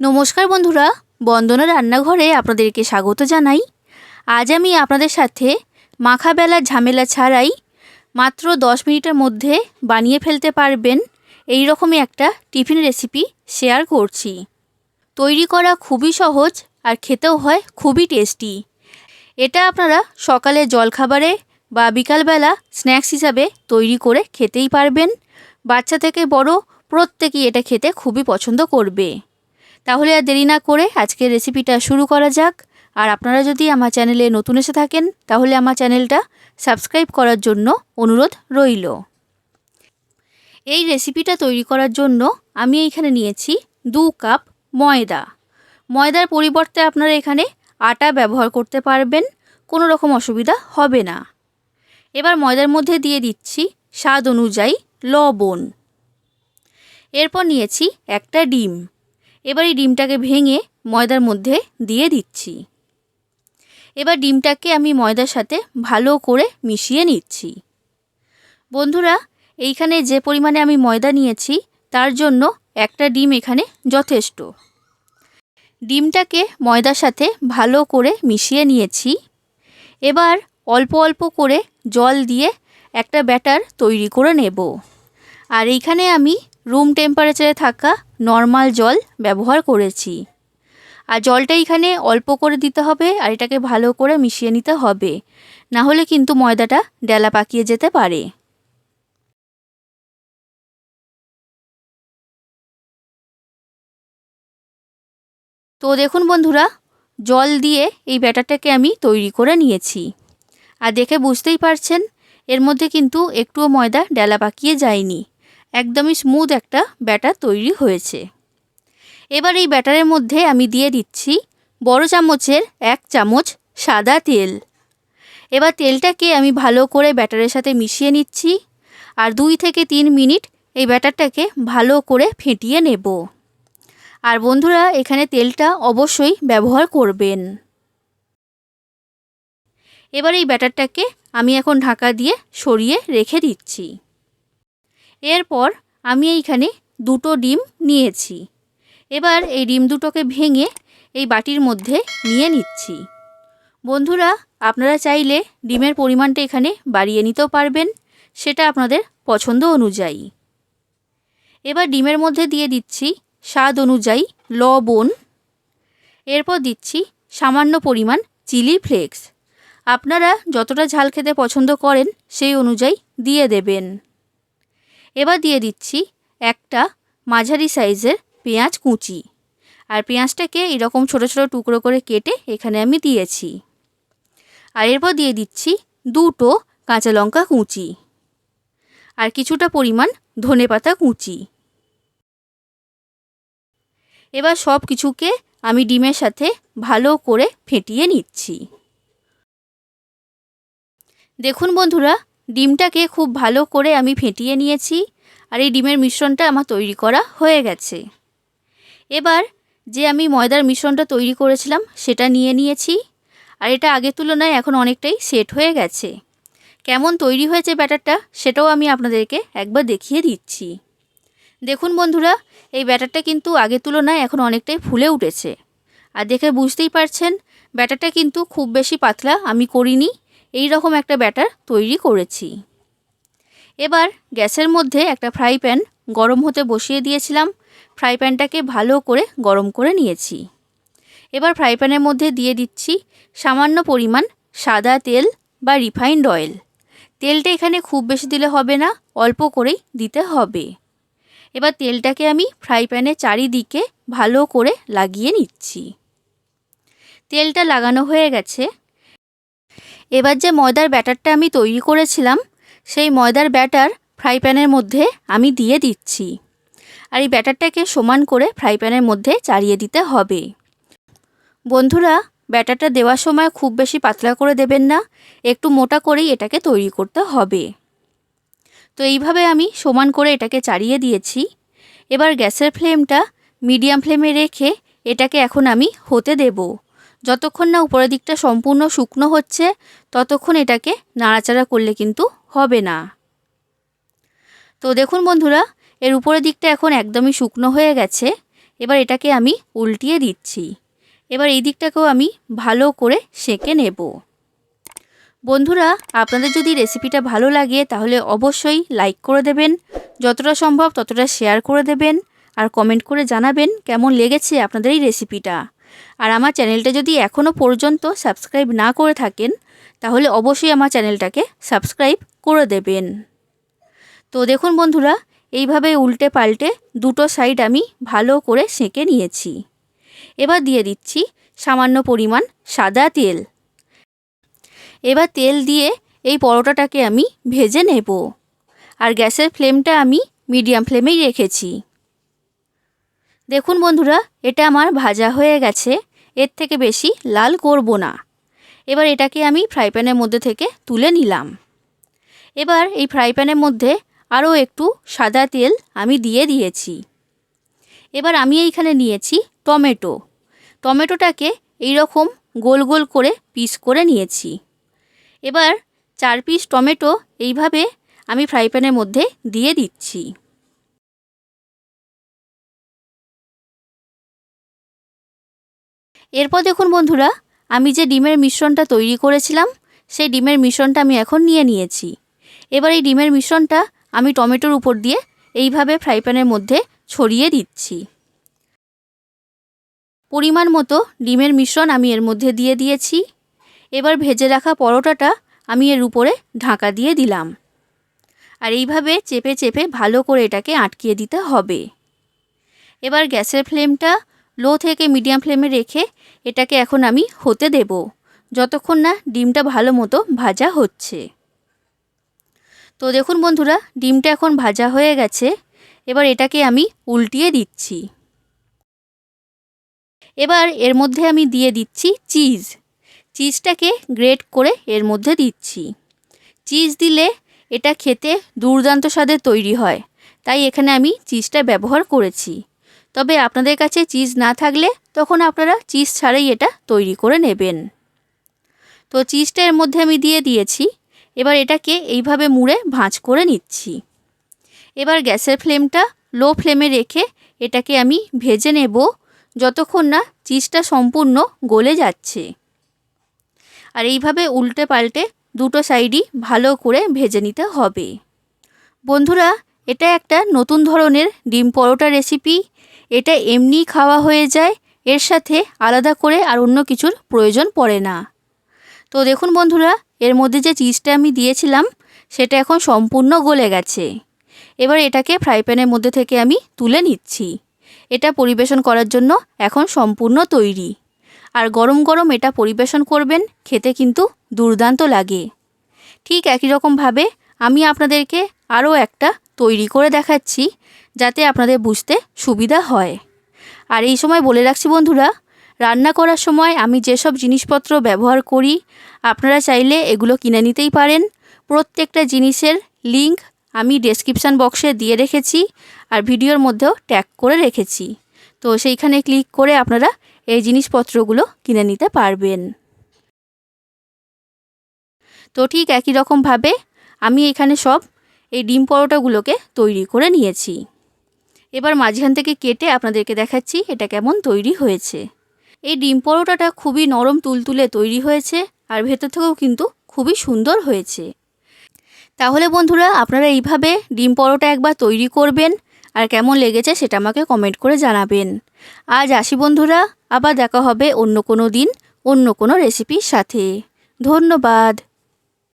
নমস্কার বন্ধুরা, বন্দনা রান্নাঘরে আপনাদেরকে স্বাগত জানাই। আজ আমি আপনাদের সাথে মাখা বেলার ঝামেলা ছাড়াই মাত্র দশ মিনিটের মধ্যে বানিয়ে ফেলতে পারবেন এই রকমই একটা টিফিন রেসিপি শেয়ার করছি। তৈরি করা খুবই সহজ আর খেতেও হয় খুবই টেস্টি। এটা আপনারা সকালে জলখাবারে বা বিকালবেলা স্ন্যাক্স হিসাবে তৈরি করে খেতেই পারবেন। বাচ্চা থেকে বড় প্রত্যেকেই এটা খেতে খুবই পছন্দ করবে। তাহলে আর দেরি না করে আজকের রেসিপিটা শুরু করা যাক। আর আপনারা যদি আমার চ্যানেলে নতুন এসে থাকেন, তাহলে আমার চ্যানেলটা সাবস্ক্রাইব করার জন্য অনুরোধ রইল। এই রেসিপিটা তৈরি করার জন্য আমি এইখানে নিয়েছি দু কাপ ময়দা। ময়দার পরিবর্তে আপনারা এখানে আটা ব্যবহার করতে পারবেন, কোনো রকম অসুবিধা হবে না। এবার ময়দার মধ্যে দিয়ে দিচ্ছি স্বাদ অনুযায়ী লবণ। এরপর নিয়েছি একটা ডিম। এবার এই ডিমটাকে ভেঙে ময়দার মধ্যে দিয়ে দিচ্ছি। এবার ডিমটাকে আমি ময়দার সাথে ভালো করে মিশিয়ে নিচ্ছি। বন্ধুরা, এইখানে যে পরিমাণে আমি ময়দা নিয়েছি, তার জন্য একটা ডিম এখানে যথেষ্ট। ডিমটাকে ময়দার সাথে ভালো করে মিশিয়ে নিয়েছি। এবার অল্প অল্প করে জল দিয়ে একটা ব্যাটার তৈরি করে নেব। আর এইখানে আমি রুম টেম্পারেচারে থাকা নর্মাল জল ব্যবহার করেছি। আর জলটা এখানে অল্প করে দিতে হবে আর এটাকে ভালো করে মিশিয়ে নিতে হবে। না হলে কিন্তু ময়দাটা ডেলা পাকিয়ে যেতে পারে। তো দেখুন বন্ধুরা, জল দিয়ে এই ব্যাটারটাকে আমি তৈরি করে নিয়েছি। আর দেখে বুঝতেই পারছেন, এর মধ্যে কিন্তু একটুও ময়দা ডেলা পাকিয়ে যায়নি। একদমই স্মুথ একটা ব্যাটার তৈরি হয়েছে। এবার এই ব্যাটারের মধ্যে আমি দিয়ে দিচ্ছি বড় চামচের এক চামচ সাদা তেল। এবার তেলটাকে আমি ভালো করে ব্যাটারের সাথে মিশিয়ে নিচ্ছি আর দুই থেকে তিন মিনিট এই ব্যাটারটাকে ভালো করে ফেটিয়ে নেব। আর বন্ধুরা, এখানে তেলটা অবশ্যই ব্যবহার করবেন। এবার এই ব্যাটারটাকে আমি এখন ঢাকা দিয়ে সরিয়ে রেখে দিচ্ছি। এরপর আমি এইখানে দুটো ডিম নিয়েছি। এবার এই ডিম দুটোকে ভেঙে এই বাটির মধ্যে নিয়ে নিচ্ছি। বন্ধুরা, আপনারা চাইলে ডিমের পরিমাণটা এখানে বাড়িয়ে নিতেও পারবেন, সেটা আপনাদের পছন্দ অনুযায়ী। এবার ডিমের মধ্যে দিয়ে দিচ্ছি স্বাদ অনুযায়ী লবণ। এরপর দিচ্ছি সামান্য পরিমাণ চিলি ফ্লেক্স। আপনারা যতটা ঝাল খেতে পছন্দ করেন, সেই অনুযায়ী দিয়ে দেবেন। এবার দিয়ে দিচ্ছি একটা মাঝারি সাইজের পেঁয়াজ কুচি। আর পেঁয়াজটাকে এরকম ছোটো ছোটো টুকরো করে কেটে এখানে আমি দিয়েছি। আর এরপর দিয়ে দিচ্ছি দুটো কাঁচা লঙ্কা কুচি আর কিছুটা পরিমাণ ধনে পাতা কুচি। এবার সব কিছুকে আমি ডিমের সাথে ভালো করে ফেটিয়ে নিচ্ছি। দেখুন বন্ধুরা ডিমটাকে খুব ভালো করে আমি ফেটিয়ে নিয়েছি আর এই ডিমের মিশ্রণটা আমার তৈরি করা হয়ে গেছে। এবার যে আমি ময়দার মিশ্রণটা তৈরি করেছিলাম সেটা নিয়ে নিয়েছি আর এটা আগের তুলনায় এখন অনেকটাই সেট হয়ে গেছে। কেমন তৈরি হয়েছে ব্যাটারটা সেটাও আমি আপনাদেরকে একবার দেখিয়ে দিচ্ছি। দেখুন বন্ধুরা, এই ব্যাটারটা কিন্তু আগের তুলনায় এখন অনেকটাই ফুলে উঠেছে। আর দেখে বুঝতেই পারছেন, ব্যাটারটা কিন্তু খুব বেশি পাতলা আমি করিনি। এই রকম একটা ব্যাটার তৈরি করেছি। এবার গ্যাসের মধ্যে একটা ফ্রাই প্যান গরম হতে বসিয়ে দিয়েছিলাম। ফ্রাই প্যানটাকে ভালো করে গরম করে নিয়েছি। এবার ফ্রাই প্যানের মধ্যে দিয়ে দিচ্ছি সামান্য পরিমাণ সাদা তেল বা রিফাইন্ড অয়েল। তেলটা এখানে খুব বেশি দিলে হবে না, অল্প করেই দিতে হবে। এবার তেলটাকে আমি ফ্রাই প্যানে চারিদিকে ভালো করে লাগিয়ে নিচ্ছি। তেলটা লাগানো হয়ে গেছে। এবার যে ময়দার ব্যাটারটা আমি তৈরি করেছিলাম, সেই ময়দার ব্যাটার ফ্রাই প্যানের মধ্যে আমি দিয়ে দিচ্ছি। আর এই ব্যাটারটাকে সমান করে ফ্রাই প্যানের মধ্যে চাড়িয়ে দিতে হবে। বন্ধুরা, ব্যাটারটা দেওয়ার সময় খুব বেশি পাতলা করে দেবেন না, একটু মোটা করেই এটাকে তৈরি করতে হবে। তো এইভাবে আমি সমান করে এটাকে চাড়িয়ে দিয়েছি। এবার গ্যাসের ফ্লেমটা মিডিয়াম ফ্লেমে রেখে এটাকে এখন আমি হতে দেব। যতক্ষণ না উপরের দিকটা সম্পূর্ণ শুকনো হচ্ছে, ততক্ষণ এটাকে নাড়াচাড়া করলে কিন্তু হবে না। তো দেখুন বন্ধুরা, এর উপরের দিকটা এখন একদমই শুকনো হয়ে গেছে। এবার এটাকে আমি উল্টিয়ে দিচ্ছি। এবার এই দিকটাকেও আমি ভালো করে সেঁকে নেব। বন্ধুরা, আপনাদের যদি রেসিপিটা ভালো লাগে, তাহলে অবশ্যই লাইক করে দেবেন, যতটা সম্ভব ততটা শেয়ার করে দেবেন, আর কমেন্ট করে জানাবেন কেমন লেগেছে আপনাদের এই রেসিপিটা। আর আমার চ্যানেলটা যদি এখনও পর্যন্ত সাবস্ক্রাইব না করে থাকেন, তাহলে অবশ্যই আমার চ্যানেলটাকে সাবস্ক্রাইব করে দেবেন। তো দেখুন বন্ধুরা, এইভাবে উল্টে পাল্টে দুটো সাইড আমি ভালো করে সেঁকে নিয়েছি। এবার দিয়ে দিচ্ছি সামান্য পরিমাণ সাদা তেল। এবার তেল দিয়ে এই পরোটাটাকে আমি ভেজে নেব। আর গ্যাসের ফ্লেমটা আমি মিডিয়াম ফ্লেমেই রেখেছি। দেখুন বন্ধুরা, এটা আমার ভাজা হয়ে গেছে। এর থেকে বেশি লাল করব না। এবার এটাকে আমি ফ্রাই প্যানের মধ্যে থেকে তুলে নিলাম। এবার এই ফ্রাই প্যানের মধ্যে আরও একটু সাদা তেল আমি দিয়ে দিয়েছি। এবার আমি এইখানে নিয়েছি টমেটো। টমেটোটাকে এই রকম গোল গোল করে পিস করে নিয়েছি। এবার চার পিস টমেটো এইভাবে আমি ফ্রাই প্যানের মধ্যে দিয়ে দিচ্ছি। এরপর দেখুন বন্ধুরা, আমি যে ডিমের মিশ্রণটা তৈরি করেছিলাম, সেই ডিমের মিশ্রণটা আমি এখন নিয়ে নিয়েছি। এবার এই ডিমের মিশ্রণটা আমি টমেটোর উপর দিয়ে এইভাবে ফ্রাই প্যানের মধ্যে ছড়িয়ে দিচ্ছি। পরিমাণ মতো ডিমের মিশ্রণ আমি এর মধ্যে দিয়ে দিয়েছি। এবার ভেজে রাখা পরোটাটা আমি এর উপরে ঢাকা দিয়ে দিলাম। আর এইভাবে চেপে চেপে ভালো করে এটাকে আটকিয়ে দিতে হবে। এবার গ্যাসের ফ্লেমটা লো থেকে মিডিয়াম ফ্লেমে রেখে এটাকে এখন আমি হতে দেব। যতক্ষণ না ডিমটা ভালো মতো ভাজা হচ্ছে। তো দেখুন বন্ধুরা, ডিমটা এখন ভাজা হয়ে গেছে। এবার এটাকে আমি উল্টিয়ে দিচ্ছি। এবার এর মধ্যে আমি দিয়ে দিচ্ছি চিজ। চিজটাকে গ্রেট করে এর মধ্যে দিচ্ছি। চিজ দিলে এটা খেতে দুর্দান্ত স্বাদের তৈরি হয়। তাই এখানে আমি চিজটা ব্যবহার করেছি। তবে আপনাদের কাছে চিজ না থাকলে তখন আপনারা চিজ ছাড়াই এটা তৈরি করে নেবেন। তো চিজটা এর মধ্যে আমি দিয়ে দিয়েছি। এবার এটাকে এইভাবে মুড়ে ভাঁজ করে নিচ্ছি। এবার গ্যাসের ফ্লেমটা লো ফ্লেমে রেখে এটাকে আমি ভেজে নেব যতক্ষণ না চিজটা সম্পূর্ণ গলে যাচ্ছে। আর এইভাবে উল্টে পাল্টে দুটো সাইডই ভালো করে ভেজে নিতে হবে। বন্ধুরা, এটা একটা নতুন ধরনের ডিম পরোটা রেসিপি। এটা এমনি খাওয়া হয়ে যায়, এর সাথে আলাদা করে আর অন্য কিছুর প্রয়োজন পড়ে না। তো দেখুন বন্ধুরা, এর মধ্যে যে চিজটা আমি দিয়েছিলাম, সেটা এখন সম্পূর্ণ গলে গেছে। এবার এটাকে ফ্রাই প্যানের মধ্যে থেকে আমি তুলে নিচ্ছি। এটা পরিবেশন করার জন্য এখন সম্পূর্ণ তৈরি। আর গরম গরম এটা পরিবেশন করবেন, খেতে কিন্তু দুর্দান্ত লাগে। ঠিক একই রকমভাবে আমি আপনাদেরকে আরও একটা তৈরি করে দেখাচ্ছি। যাতে আপনাদের বুঝতে সুবিধা হয়। আর এই সময় বলে রাখছি বন্ধুরা, রান্না করার সময় আমি যেসব জিনিসপত্র ব্যবহার করি, আপনারা চাইলে এগুলো কিনে নিতেই পারেন। প্রত্যেকটা জিনিসের লিংক আমি ডেসক্রিপশান বক্সে দিয়ে রেখেছি আর ভিডিওর মধ্যেও ট্যাগ করে রেখেছি। তো সেইখানে ক্লিক করে আপনারা এই জিনিসপত্রগুলো কিনে নিতে পারবেন। তো ঠিক একই রকমভাবে আমি এখানে সব এই ডিম পরোটাগুলোকে তৈরি করে নিয়েছি। এবার মাঝখান থেকে কেটে আপনাদেরকে দেখাচ্ছি এটা কেমন তৈরি হয়েছে। এই ডিম পরোটাটা খুবই নরম তুলতুলে তৈরি হয়েছে আর ভেতর থেকেও কিন্তু খুবই সুন্দর হয়েছে। তাহলে বন্ধুরা, আপনারা এইভাবে ডিম পরোটা একবার তৈরি করবেন আর কেমন লেগেছে সেটা আমাকে কমেন্ট করে জানাবেন। আজ আসি বন্ধুরা, আবার দেখা হবে অন্য কোনো দিন, অন্য কোনো রেসিপির সাথে। ধন্যবাদ।